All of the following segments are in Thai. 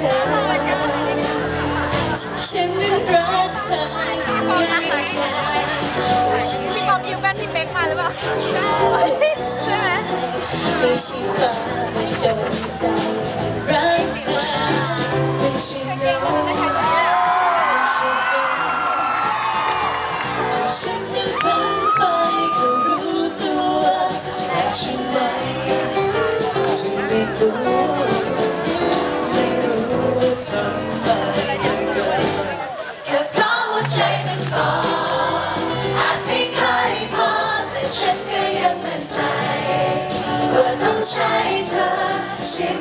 ธอ ฉันนั้นรักเธอยังไงพี่ป๊อปยืมแว่นพี่เป๊กมาหรือเปล่าใช่ไหม ไม่ใช่ฟ้าไม่โดนใจ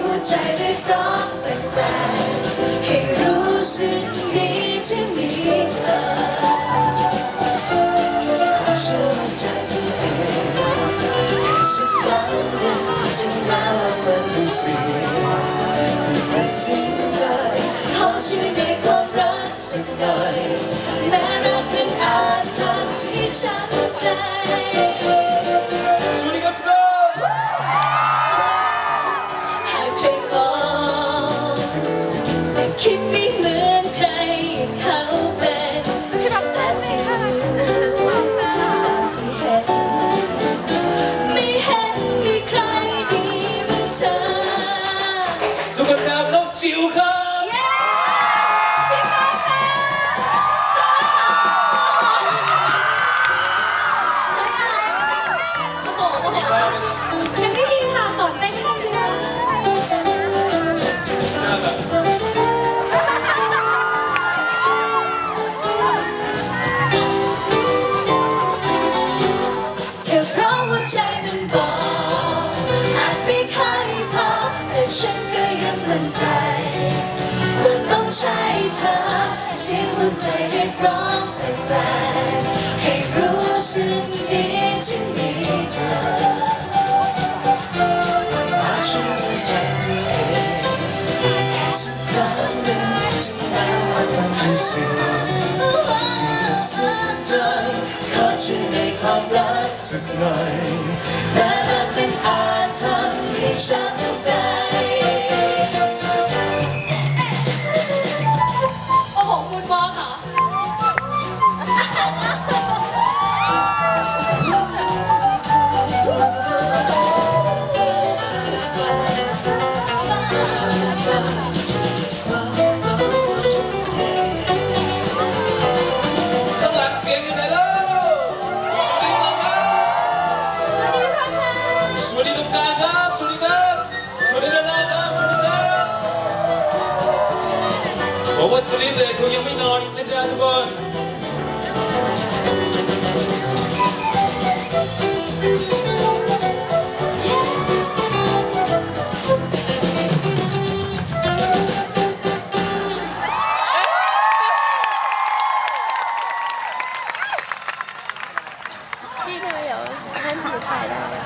วใจได้พร้อมเป็นแฟนให้รู้สึกดีที่มีเธอขอเชื่อใจตัวเองให้สักครั้งหนึ่งถึงแม้ว่ามันดูเสียที่ตัดสินใจขอชีวิตในความรักสักหน่อยแม้รักนั้นอาจทำให้ช้ำใจ ใจมันบอกอาจไม่เคยพอแต่ฉันก็ยังมั่นใจว่าต้องใช้เธอเสียงหัวใจเรียกร้องเป็นแฟนให้รู้สึกดีที่มีเธอขอเชื่ อใจตัวเองแค่สักครั้งหนึ่งถึงแม้ว่ามันจะเสียที่ตัดสินใจขอเชื่อในความรักสักหน่อยแต่รักเป็นอาจทำให้ช้ำใจ 소리가 소리가 나다 소리가 뭐가스리 대통령이 영이 나오는지 않은 건 필요해요. 사람들 봐요.